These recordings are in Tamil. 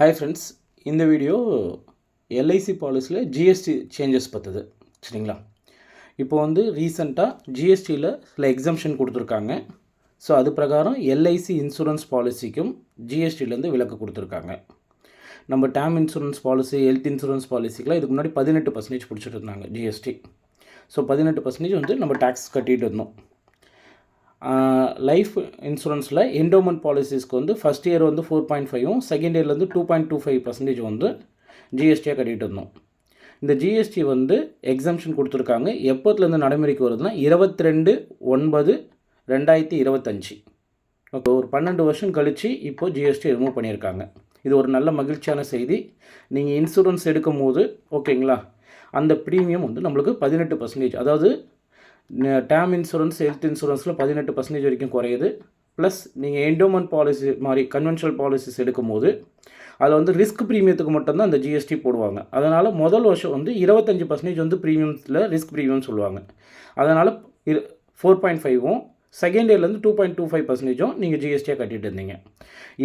ஹாய் ஃப்ரெண்ட்ஸ் இந்த வீடியோ எல்ஐசி பாலிசியில் ஜிஎஸ்டி சேஞ்சஸ் பற்றுது சரிங்களா? இப்போ வந்து ரீசண்டாக ஜிஎஸ்டியில் சில எக்ஸம்ஷன் கொடுத்துருக்காங்க. ஸோ அது பிரகாரம் எல்ஐசி இன்சூரன்ஸ் பாலிசிக்கும் ஜிஎஸ்டிலேருந்து விலக்கு கொடுத்துருக்காங்க. நம்ம term insurance policy health insurance பாலிசிக்கெலாம் இதுக்கு முன்னாடி பதினெட்டு பர்சன்டேஜ் பிடிச்சிட்டு இருந்தாங்க ஜிஎஸ்டி ஸோ பதினெட்டு பர்சன்டேஜ் வந்து நம்ம டேக்ஸ் கட்டிகிட்டு இருந்தோம். லைஃப் இன்சூரன்ஸில் என்டோமெண்ட் பாலிசிஸ்க்கு வந்து ஃபஸ்ட் இயர் வந்து ஃபோர் பாயிண்ட் ஃபைவும் second இயர்லேருந்து two point two five percentage வந்து ஜிஎஸ்டியாக கட்டிகிட்டு இருந்தோம். இந்த ஜிஎஸ்டி வந்து எக்ஸம்ஷன் கொடுத்துருக்காங்க. எப்போத்துலேருந்து நடைமுறைக்கு வருதுன்னா இருபத்தி ரெண்டு ஒன்பது ரெண்டாயிரத்தி இருபத்தஞ்சி. ஓகே ஒரு பன்னெண்டு வருஷம் கழித்து இப்போது ஜிஎஸ்டி ரிமூவ் பண்ணியிருக்காங்க. இது ஒரு நல்ல மகிழ்ச்சியான செய்தி. நீங்கள் இன்சூரன்ஸ் எடுக்கும் போது ஓகேங்களா? அந்த ப்ரீமியம் வந்து நம்மளுக்கு பதினெட்டு பர்சன்டேஜ் அதாவது டேம் இன்சூரன்ஸ் ஹெல்த் இன்சூரன்ஸில் பதினெட்டு பர்சன்டேஜ் வரைக்கும் குறையுது. ப்ளஸ் நீங்கள் என்டோமெண்ட் பாலிசி மாதிரி கன்வென்ஷனல் பாலிசிஸ் எடுக்கும்போது அதில் வந்து ரிஸ்க் ப்ரீமியத்துக்கு மட்டும்தான் அந்த ஜிஎஸ்டி போடுவாங்க. அதனால் முதல் வருஷம் வந்து இருபத்தஞ்சி பர்சன்டேஜ் வந்து ப்ரீமியம்ஸில் ரிஸ்க் ப்ரீமியம் சொல்லுவாங்க. அதனால் இரு ஃபோர் பாயிண்ட் ஃபைவும் செகண்ட் இயர்லேருந்து டூ பாயிண்ட் டூ ஃபைவ் பர்சன்டேஜும் நீங்கள் ஜிஎஸ்டியாக கட்டிட்டு இருந்தீங்க.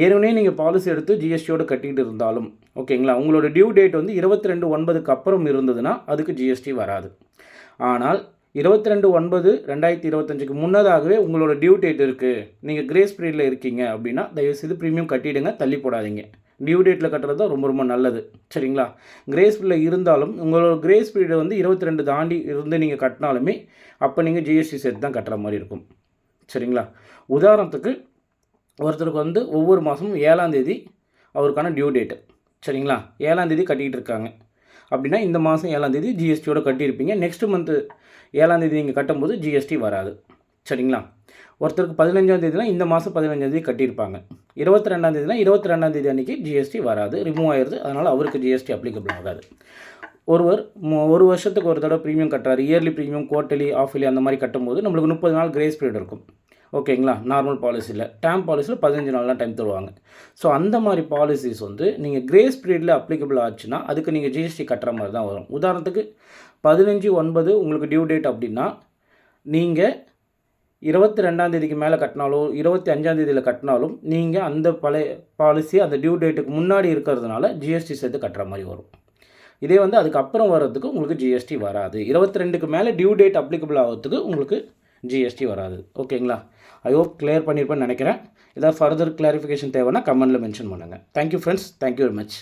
ஏற்கனவே நீங்கள் பாலிசி எடுத்து ஜிஎஸ்டியோடு கட்டிகிட்டு இருந்தாலும் ஓகேங்களா உங்களோட டியூ டேட் வந்து இருபத்தி ரெண்டு ஒன்பதுக்கு அப்புறம் இருந்ததுன்னா அதுக்கு ஜிஎஸ்டி வராது. ஆனால் இருபத்தி ரெண்டு ஒன்பது ரெண்டாயிரத்தி இருபத்தஞ்சுக்கு முன்னதாகவே உங்களோட டியூ டேட் இருக்குது நீங்கள் கிரேஸ் பீரியடில் இருக்கீங்க அப்படின்னா தயவுசெய்து ப்ரீமியம் கட்டிடுங்க தள்ளி போடாதீங்க. டியூ டேட்டில் கட்டுறது தான் ரொம்ப ரொம்ப நல்லது. சரிங்களா? கிரேஸ் பீரியடில் இருந்தாலும் உங்களோட கிரேஸ் பீரியட் வந்து இருபத்தி ரெண்டு தாண்டி இருந்து நீங்கள் கட்டினாலுமே அப்போ நீங்கள் ஜிஎஸ்டி சேர்த்து தான் கட்டுற மாதிரி இருக்கும். சரிங்களா? உதாரணத்துக்கு ஒருத்தருக்கு வந்து ஒவ்வொரு மாதமும் ஏழாந்தேதி அவருக்கான டியூ டேட்டு சரிங்களா? ஏழாந்தேதி கட்டிக்கிட்டு இருக்காங்க. அப்படின்னா இந்த மாதம் ஏழாந்தேதி ஜிஎஸ்டியோட கட்டியிருப்பீங்க. நெக்ஸ்ட் மந்த்து ஏழாந்தேதி நீங்கள் கட்டும்போது ஜிஎஸ்டி வராது. சரிங்களா? ஒருத்தருக்கு பதினஞ்சாந்தேதினா இந்த மாதம் பதினஞ்சாந்தேதி கட்டியிருப்பாங்க. இருபத்தி ரெண்டாந்தேதினா இருபத்தி ரெண்டாந்தேதி அன்றைக்கி ஜிஎஸ்டி வராது. ரிமூவ் ஆயிடுது அதனால் அவருக்கு ஜிஎஸ்டி அப்ளிகபிள் ஆகாது. ஒருவர் ஒரு வருஷத்துக்கு ஒரு தடவை ப்ரீமியம் கட்டுறாரு. இயர்லி ப்ரீமியம் குவார்ட்டர்லி ஆஃப்லி அந்த மாதிரி கட்டும்போது நம்மளுக்கு முப்பது நாள் கிரேஸ் பீரியட் இருக்கும். ஓகேங்களா? நார்மல் பாலிசியில் டேம் பாலிசியில் பதினஞ்சு நாள்லாம் டைம் தருவாங்க. ஸோ அந்த மாதிரி பாலிசிஸ் வந்து நீங்கள் கிரேஸ் பீரியடில் அப்ளிகபிள் ஆச்சுன்னா அதுக்கு நீங்கள் ஜிஎஸ்டி கட்டுற மாதிரி தான் வரும். உதாரணத்துக்கு பதினஞ்சு ஒன்பது உங்களுக்கு டியூ டேட் அப்படின்னா நீங்கள் இருபத்தி ரெண்டாந்தேதிக்கு மேலே கட்டினாலோ இருபத்தி அஞ்சாந்தேதியில் கட்டினாலும் நீங்கள் அந்த பழைய பாலிசி அந்த டியூ டேட்டுக்கு முன்னாடி இருக்கிறதுனால ஜிஎஸ்டி சேர்த்து கட்டுற மாதிரி வரும். இதே வந்து அதுக்கப்புறம் வர்றதுக்கு உங்களுக்கு ஜிஎஸ்டி வராது. இருபத்தி ரெண்டுக்கு மேலே டியூ டேட் அப்ளிகபிள் ஆகிறதுக்கு உங்களுக்கு ஜிஎஸ்டி வராது. ஓகேங்களா ஐ ஹோப் கிளியர் பண்ணியிருப்பேன்னு நினைக்கிறேன். ஏதாவது ஃபர்தர் கிளாரிஃபிகேஷன் தேவைன்னா கமெண்ட்டில் மென்ஷன் பண்ணுங்கள் thank you friends thank you very much